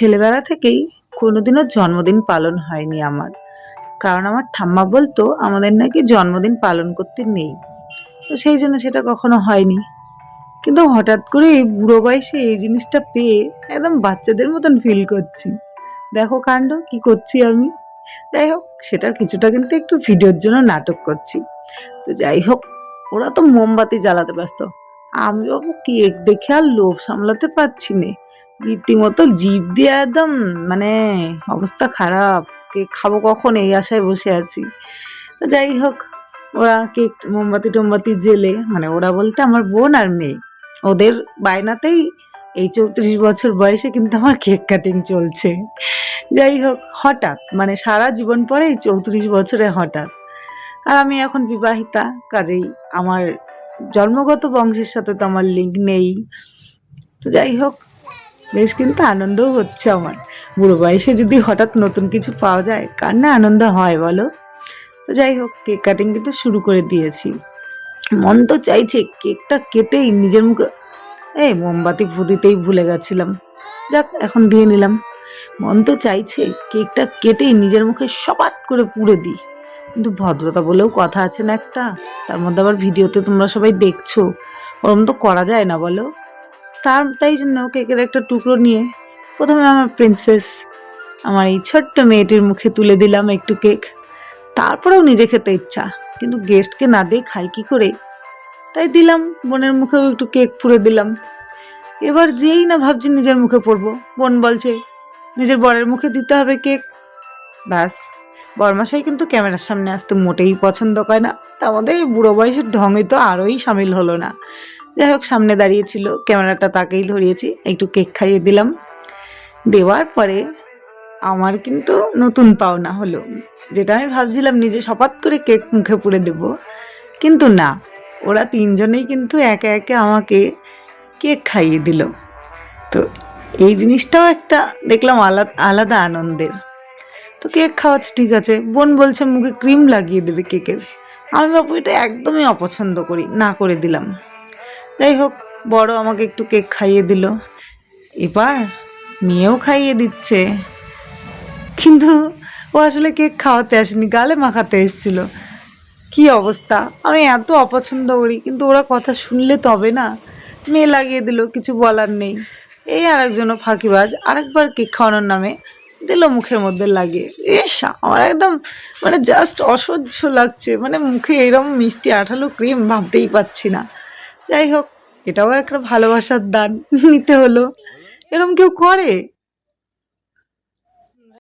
ছেলেবেলা থেকেই কোনোদিনও জন্মদিন পালন হয়নি আমার। কারণ আমার ঠাম্মা বলতো, আমাদের নাকি জন্মদিন পালন করতে নেই। তো সেই জন্য সেটা কখনো হয়নি। কিন্তু হঠাৎ করে এই বুড়ো বয়সে এই জিনিসটা পেয়ে একদম বাচ্চাদের মতন ফিল করছি। দেখো কাণ্ড, কি করছি আমি? যাই হোক সেটার কিছুটা কিন্তু একটু ভিডিওর জন্য নাটক করছি। তো যাই হোক, ওরা তো মোমবাতি জ্বালাতে ব্যস্ত। আমি বাবু কেক দেখে আর লোভ সামলাতে পারছি নে। রীতিমতো জিভ দিয়ে একদম মানে অবস্থা খারাপ। কেক খাব কখন? এই আশায় বসে আছি। তো যাই হোক, ওরা কেক মোমবাতি টোমবাতি জেলে মানে ওরা বলতে আমার বোন আর মেয়ে। ওদের বায়নাতেই এই চৌত্রিশ বছর বয়সে কিন্তু আমার কেক কাটিং চলছে। যাই হোক, হঠাৎ মানে সারা জীবন পরে এই চৌত্রিশ বছরে হঠাৎ। আর আমি এখন বিবাহিতা, কাজেই আমার জন্মগত বংশের সাথে তো আমার লিঙ্ক নেই। তো যাই হোক বেশ কিন্তু আনন্দও হচ্ছে আমার। বুড়ো বয়সে যদি হঠাৎ নতুন কিছু পাওয়া যায়, কার না আনন্দ হয় বলো? তো যাই হোক, কেক কাটিং কিন্তু শুরু করে দিয়েছি। মন তো চাইছে কেকটা কেটেই নিজের মুখে, এই মোমবাতি ফু দিতেই ভুলে গেছিলাম। যাক, এখন দিয়ে নিলাম। মন তো চাইছে কেকটা কেটেই নিজের মুখে সবাট করে পুড়ে দিই। কিন্তু ভদ্রতা বলেও কথা আছে না একটা, তার মধ্যে আবার ভিডিওতে তোমরা সবাই দেখছ, ওরম তো করা যায় না বলো? তার, তাই জন্য কেকের একটা টুকরো নিয়ে প্রথমে আমার প্রিন্সেস আমার এই ছোট্ট মেয়েটির মুখে তুলে দিলাম একটু কেক তারপরেও নিজে খেতে ইচ্ছা, কিন্তু গেস্টকে না দিয়ে খাই কি করে? তাই দিলাম, বোনের মুখেও একটু কেক পুড়ে দিলাম। এবার যেই না ভাবছি নিজের মুখে পড়ব, বোন বলছে, নিজের বরের মুখে দিতে হবে কেক ব্যাস বরমাসাই কিন্তু ক্যামেরার সামনে আসতে মোটেই পছন্দ করে না। মধ্যে এই বুড়ো বয়সের ঢঙে তো আরোই সামিল হলো না। যাই হোক, সামনে দাঁড়িয়েছিল ক্যামেরাটা তাকেই ধরিয়েছি। একটু কেক খাইয়ে দিলাম। দেওয়ার পরে আমার কিন্তু নতুন পাওনা হলো। যেটা আমি ভাবছিলাম নিজে সপাত করে কেক মুখে পুড়ে দেব। কিন্তু না, ওরা তিনজনেই কিন্তু একে একে আমাকে কেক খাইয়ে দিল। তো এই জিনিসটাও একটা দেখলাম আলাদা আলাদা আনন্দের। তো কেক খাওয়াচ্ছে, ঠিক আছে। বোন বলছে, মুখে ক্রিম লাগিয়ে দেবে কেকের। আমি বাবু এটা একদমই অপছন্দ করি। না করে দিলাম। যাই হোক, বড় আমাকে একটু কেক খাইয়ে দিল। এবার মেয়েও খাইয়ে দিচ্ছে। কিন্তু ও আসলে কেক খাওয়াতে আসেনি, গালে মাখাতে এসেছিল। কি অবস্থা? আমি এত অপছন্দ করি, কিন্তু ওরা কথা শুনলে তবে না। মেয়ে লাগিয়ে দিল, কিছু বলার নেই। এই আরেকজনও ফাঁকিবাজ, আরেকবার কেক খাওয়ানোর নামে দিল মুখের মধ্যে লাগিয়ে। এস আমার একদম মানে জাস্ট অসহ্য লাগছে। মানে মুখে এরকম মিষ্টি আঠালো ক্রিম ভাবতেই পাচ্ছি না। যাই হোক এটাও একটা ভালোবাসার দান নিতে হলো। এরম কেউ করে?